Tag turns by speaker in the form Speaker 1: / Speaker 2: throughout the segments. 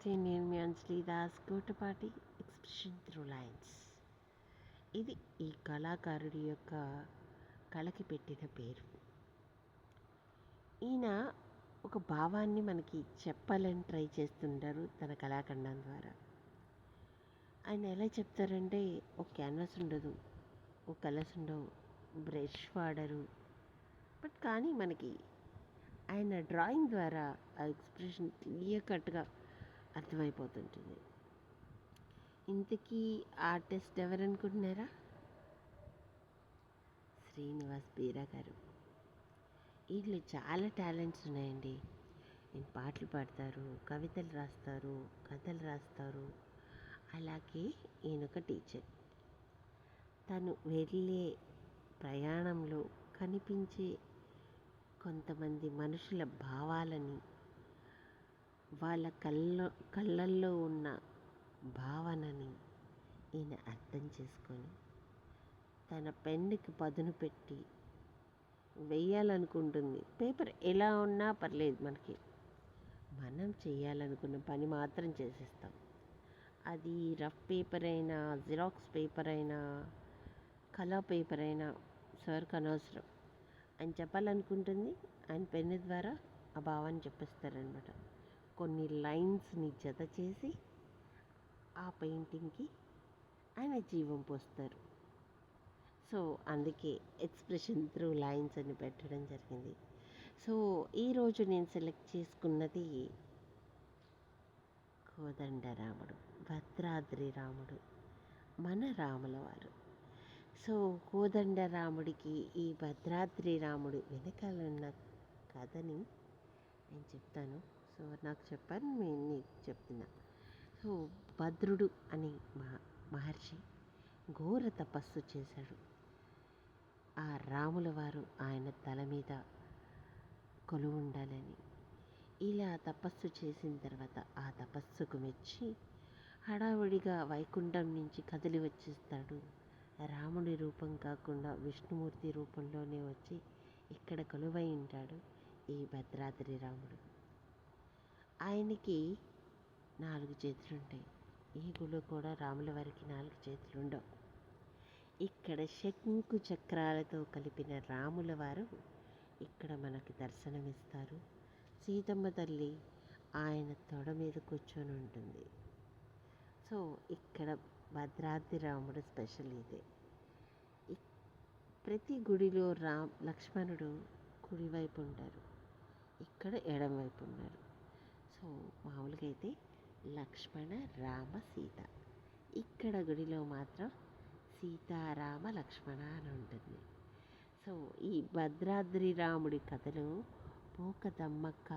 Speaker 1: నమస్తే నేను మీ Anjali Das Kotapati expression through lines ఇది ఈ కళాకారుడి యొక్క కళకి పెట్టిన పేరు ఈయన ఒక భావాన్ని మనకి చెప్పాలని ట్రై చేస్తుంటారు తన కళాఖండం ద్వారా ఆయన ఎలా చెప్తారంటే ఒక క్యాన్వాస్ ఉండదు ఒక కలర్స్ ఉండవు బ్రష్ వాడరు బట్ కానీ మనకి ఆయన డ్రాయింగ్ ద్వారా ఆ ఎక్స్ప్రెషన్ క్లియర్ కట్గా అర్థమైపోతుంటుంది. ఇంతకీ ఆర్టిస్ట్ ఎవరనుకుంటున్నారా? శ్రీనివాస్ బీరా గారు. వీళ్ళు చాలా టాలెంట్స్ ఉన్నాయండి. నేను పాటలు పాడతారు కవితలు రాస్తారు కథలు రాస్తారు. అలాగే ఈయన ఒక టీచర్. తను వెళ్ళే ప్రయాణంలో కనిపించే కొంతమంది మనుషుల భావాలని వాళ్ళ కళ్ళ కళ్ళల్లో ఉన్న భావనని ఈయన అర్థం చేసుకొని తన పెన్నుకి పదును పెట్టి వేయాలనుకుంటుంది. పేపర్ ఎలా ఉన్నా పర్లేదు మనకి. మనం చేయాలనుకున్న పని మాత్రం చేసేస్తాం. అది రఫ్ పేపర్ అయినా జిరాక్స్ పేపర్ అయినా కలర్ పేపర్ అయినా సార్కి అనవసరం. ఆయన చెప్పాలనుకుంటుంది ఆయన పెన్ను ద్వారా ఆ భావాన్ని చెప్పేస్తారనమాట కొన్ని లైన్స్ని జత చేసి ఆ పెయింటింగ్కి ఆయన జీవం పోస్తారు. సో అందుకే ఎక్స్ప్రెషన్ త్రూ లైన్స్ అని పెట్టడం జరిగింది. సో ఈరోజు నేను సెలెక్ట్ చేసుకున్నది కోదండరాముడు భద్రాద్రి రాముడు మన రాముల వారు సో కోదండరాముడికి ఈ భద్రాద్రి రాముడు వెనకాల ఉన్న కథని నేను చెప్తాను. సో నాకు చెప్పాను నేను నీకు చెప్తున్నా. సో భద్రుడు అని మహ మహర్షి ఘోర తపస్సు చేశాడు. ఆ రాముల వారు ఆయన తల మీద కొలువు ఉండాలని. ఇలా తపస్సు చేసిన తర్వాత ఆ తపస్సుకు మెచ్చి హడావుడిగా వైకుంఠం నుంచి కదిలి వచ్చేస్తాడు. రాముడి రూపం కాకుండా విష్ణుమూర్తి రూపంలోనే వచ్చి ఇక్కడ కొలువై ఉంటాడు ఈ భద్రాద్రి రాముడు. ఆయనకి నాలుగు చేతులు ఉంటాయి ఈ గుళ్ళు కూడా రాముల వారికి నాలుగు చేతులు ఉండవు ఇక్కడ శంకు చక్రాలతో కలిపిన రాముల వారు ఇక్కడ మనకి దర్శనమిస్తారు. సీతమ్మ తల్లి ఆయన తొడ మీద కూర్చొని ఉంటుంది. సో ఇక్కడ భద్రాద్రి రాముడు స్పెషల్ ఇదే. ప్రతి గుడిలో రామ్ లక్ష్మణుడు కుడివైపు ఉంటారు. ఇక్కడ ఎడమవైపు ఉన్నారు. సో మామూలుగా అయితే లక్ష్మణ రామ సీత. ఇక్కడ గుడిలో మాత్రం సీతారామ లక్ష్మణ అని ఉంటుంది. సో ఈ భద్రాద్రి రాముడి కథలో పోక దమ్మక్క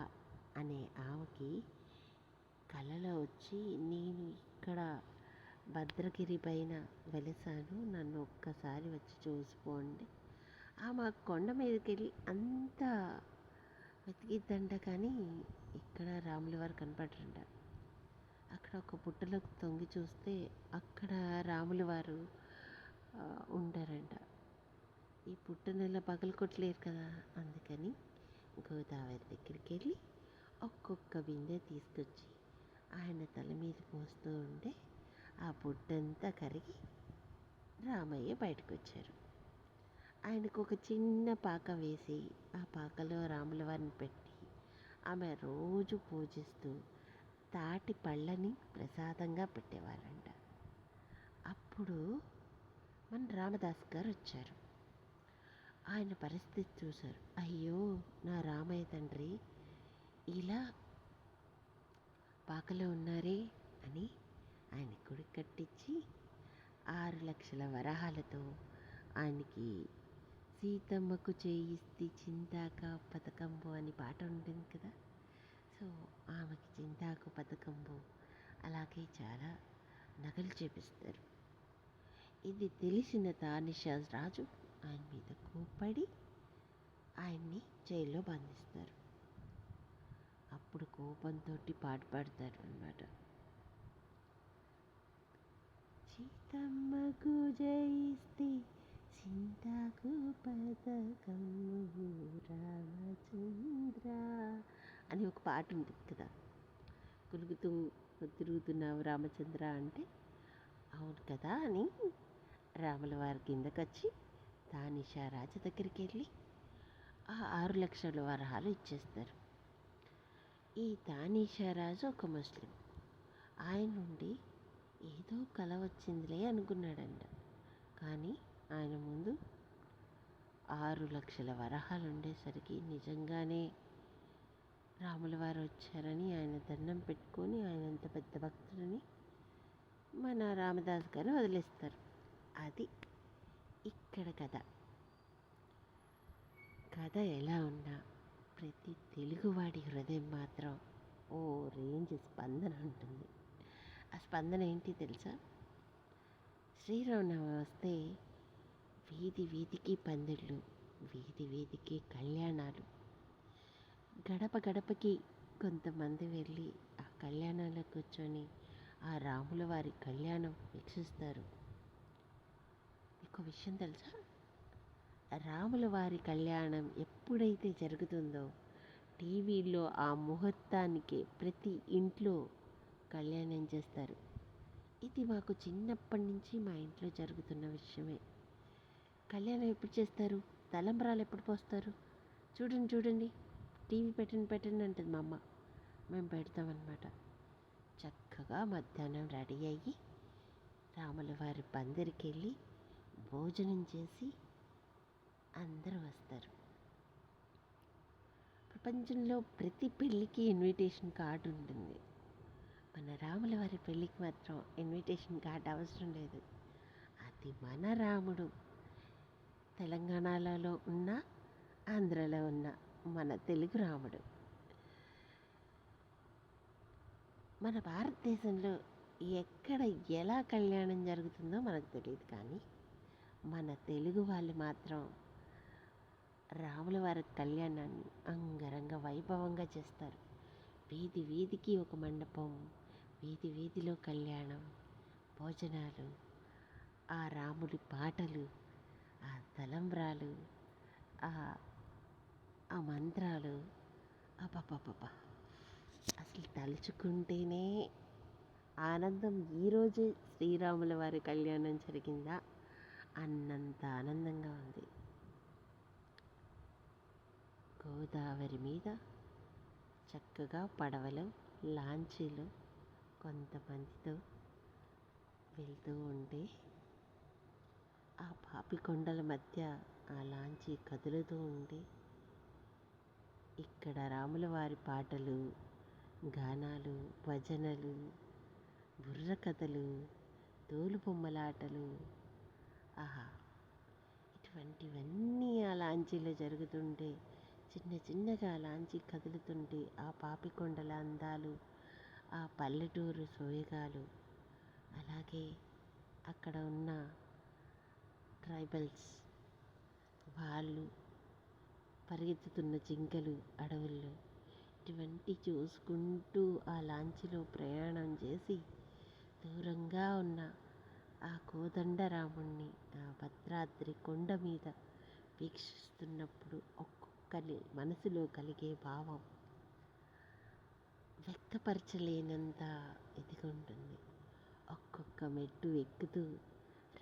Speaker 1: అనే ఆమెకి కలలో వచ్చి నేను ఇక్కడ భద్రగిరి పైన వెలిసాను. నన్ను ఒక్కసారి వచ్చి చూసిపోండి ఆమె కొండ మీదకి వెళ్ళి అంత వెతికిద్దంట కానీ ఇక్కడ రాముల వారు కనపడరంట. అక్కడ ఒక బుట్టలోకి తొంగి చూస్తే అక్కడ రాముల వారు ఉంటారంట ఈ పుట్టనెల పగలు కొట్టలేరు కదా? అందుకని గోదావరి దగ్గరికి వెళ్ళి ఒక్కొక్క బిందె తీసుకొచ్చి ఆయన తల మీద పోస్తూ ఉంటే ఆ పుట్టంతా కరిగి రామయ్య బయటకు వచ్చారు ఆయనకు ఒక చిన్న పాక వేసి ఆ పాకలో రాముల వారిని పెట్టి ఆమె రోజు పూజిస్తూ తాటి పళ్ళని ప్రసాదంగా పెట్టేవారంట. అప్పుడు మన రామదాస్ గారు వచ్చారు. ఆయన పరిస్థితి చూశారు. అయ్యో నా రామయ్య తండ్రి ఇలా పాకలో ఉన్నారే అని ఆయన గుడి కట్టించి ఆరు లక్షల వరహాలతో ఆయనకి సీతమ్మకు చేయిస్తే చింతాక పథకంబు అని పాట ఉంటుంది కదా. సో ఆమెకి చింతాకు పథకంబు అలాగే చాలా నగలు చేపిస్తారు. ఇది తెలిసిన తానిషాజ్ రాజు ఆయన మీద కోపడి ఆయన్ని జైల్లో బంధిస్తారు. అప్పుడు కోపంతో పాట పాడతారు అనమాట సీతమ్మకు జయిస్తే చింతకు పథకము రామచంద్ర అని ఒక పాట ఉంటుంది కదా. కులుగుతూ తిరుగుతున్నావు రామచంద్ర అంటే? అవును కదా అని రాముల వారి కిందకొచ్చి తానిషా రాజు దగ్గరికి వెళ్ళి ఆ ఆరు లక్షల వరహాలు ఇచ్చేస్తారు. ఈ తానీషా రాజు ఒక ముస్లిం. ఆయన నుండి ఏదో కల వచ్చిందిలే అనుకున్నాడంట. కానీ ఆయన ము ఆరు లక్షల వరహాలు ఉండేసరికి నిజంగానే రాముల వారు వచ్చారని ఆయన దండం పెట్టుకొని ఆయన అంత పెద్ద భక్తులని మన రామదాస్ గారు వదిలేస్తారు. అది ఇక్కడ కథ. కథ ఎలా ఉన్నా ప్రతి తెలుగువాడి హృదయం మాత్రం ఓ రేంజ్ స్పందన ఉంటుంది. ఆ స్పందన ఏంటి తెలుసా? శ్రీరామనవమి వస్తే వీధి వీధికి పందిళ్ళు వీధి వీధికి కళ్యాణాలు. గడప గడపకి కొంతమంది వెళ్ళి ఆ కళ్యాణాల్లో కూర్చొని ఆ రాముల వారి కళ్యాణం వీక్షిస్తారు. మీకు విషయం తెలుసా? రాముల వారి కళ్యాణం ఎప్పుడైతే జరుగుతుందో టీవీలో ఆ ముహూర్తానికి ప్రతి ఇంట్లో కళ్యాణం చేస్తారు. ఇది మాకు చిన్నప్పటి నుంచి మా ఇంట్లో జరుగుతున్న విషయమే. కళ్యాణం ఎప్పుడు చేస్తారు? తలంబరాలు ఎప్పుడు పోస్తారు? చూడండి చూడండి. టీవీ పెట్టండి పెట్టండి అంటుంది మా అమ్మ. మేము పెడతామన్నమాట. చక్కగా మధ్యాహ్నం రెడీ అయ్యి రాముల వారి పందిరికి వెళ్ళి భోజనం చేసి అందరూ వస్తారు. ప్రపంచంలో ప్రతి పెళ్ళికి ఇన్విటేషన్ కార్డు ఉంటుంది. మన రాముల వారి పెళ్ళికి మాత్రం ఇన్విటేషన్ కార్డు అవసరం లేదు. అది మన రాముడు. తెలంగాణలో ఉన్న ఆంధ్రలో ఉన్న మన తెలుగు రాముడు. మన భారతదేశంలో ఎక్కడ ఎలా కళ్యాణం జరుగుతుందో మనకు తెలియదు కానీ మన తెలుగు వాళ్ళు మాత్రం రాముల వారి కళ్యాణాన్ని అంగరంగ వైభవంగా చేస్తారు. వీధి వీధికి ఒక మండపం వీధి వీధిలో కళ్యాణం భోజనాలు ఆ రాముడి పాటలు తలంబ్రాలు ఆ ఆ మంత్రాలు అబ్బబ్బబ్బబ్బా. అసలు తలుచుకుంటేనే ఆనందం. ఈరోజే శ్రీరాముల వారి కళ్యాణం జరిగిందా? అన్నంత ఆనందంగా ఉంది. గోదావరి మీద చక్కగా పడవలు లాంచీలు కొంతమందితో వెళ్తూ ఉంటే ఆ పాపి కొండల మధ్య ఆ లాంచీ కదులుతూ ఉంటే ఇక్కడ రాముల వారి పాటలు గానాలు భజనలు బుర్రకథలు తోలుబొమ్మలాటలు ఆహా! ఇటువంటివన్నీ ఆ లాంచీలో జరుగుతుంటే చిన్న చిన్నగా లాంచీ కదులుతుంటే ఆ పాపికొండల అందాలు ఆ పల్లెటూరు సోయగాలు అలాగే అక్కడ ఉన్న ట్రైబల్స్ వాళ్ళు పరిగెత్తుతున్న జింకలు అడవుల్లో ఇటువంటి చూసుకుంటూ ఆ లాంచీలో ప్రయాణం చేసి దూరంగా ఉన్న ఆ కోదండరాముణ్ణి ఆ భద్రాద్రి కొండ మీద వీక్షిస్తున్నప్పుడు ఒక్కొక్కరి మనసులో కలిగే భావం వ్యక్తపరచలేనంత ఇదిగా ఉంటుంది ఒక్కొక్క మెట్టు ఎక్కుతూ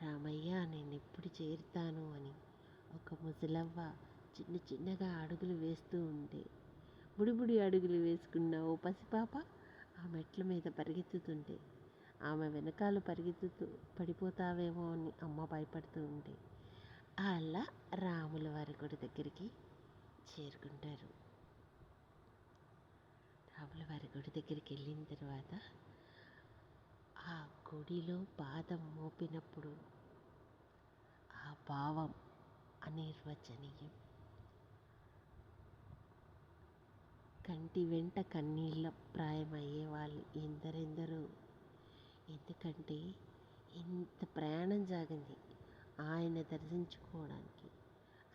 Speaker 1: రామయ్య నేను ఎప్పుడు చేరుతాను అని ఒక ముసలవ్వ చిన్న చిన్నగా అడుగులు వేస్తూ ఉంటే బుడిబుడి అడుగులు వేసుకున్న ఓ పసిపాప ఆ మెట్ల మీద పరిగెత్తుతుంటే ఆమె వెనకాల పరిగెత్తుతూ పడిపోతావేమో అని అమ్మ భయపడుతూ ఉంటే అలా రాముల వారి గుడి దగ్గరికి చేరుకుంటారు. రాముల వారి గుడి దగ్గరికి వెళ్ళిన తర్వాత ఆ గుడిలో పాదం మోపినప్పుడు ఆ భావం అనిర్వచనీయం. కంటి వెంట కన్నీళ్ళ ప్రాయమయ్యే వాళ్ళు ఎందరెందరో. ఎందుకంటే ఇంత ప్రయాణం సాగింది ఆయన దర్శించుకోవడానికి.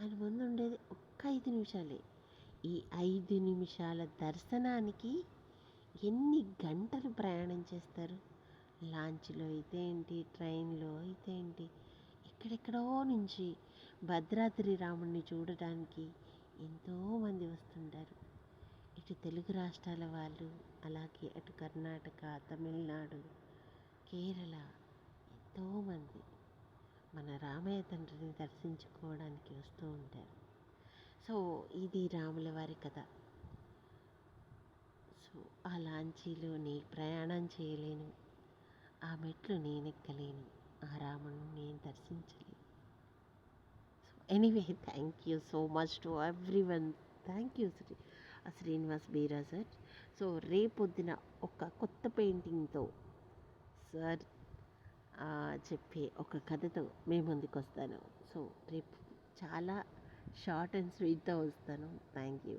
Speaker 1: ఆయన ముందు ఉండేది ఒక్క ఐదు నిమిషాలే. ఈ ఐదు నిమిషాల దర్శనానికి ఎన్ని గంటలు ప్రయాణం చేస్తారు? లాంచ్లో అయితే ఏంటి ట్రైన్లో అయితే ఏంటి ఎక్కడెక్కడో నుంచి భద్రాద్రి రాముడిని చూడటానికి ఎంతోమంది వస్తుంటారు. ఇటు తెలుగు రాష్ట్రాల వాళ్ళు అలాగే అటు కర్ణాటక తమిళనాడు కేరళ ఎంతోమంది మన రామయ్య తండ్రిని దర్శించుకోవడానికి వస్తూ ఉంటారు. సో ఇది రాముల వారి కథ. సో ఆ లాంచీలోని ప్రయాణం చేయలేను. ఆ మెట్లు నేను ఎక్కలేను ఆ రాముని నేను దర్శించలేను. So anyway thank you so much to everyone thank you Shri Srinivas Beera sir so రేపొద్దున ఒక కొత్త పెయింటింగ్తో సార్ చెప్పే ఒక కథతో మీ ముందుకు వస్తాను సో రేపు చాలా షార్ట్ అండ్ స్వీట్తో వస్తాను. Thank you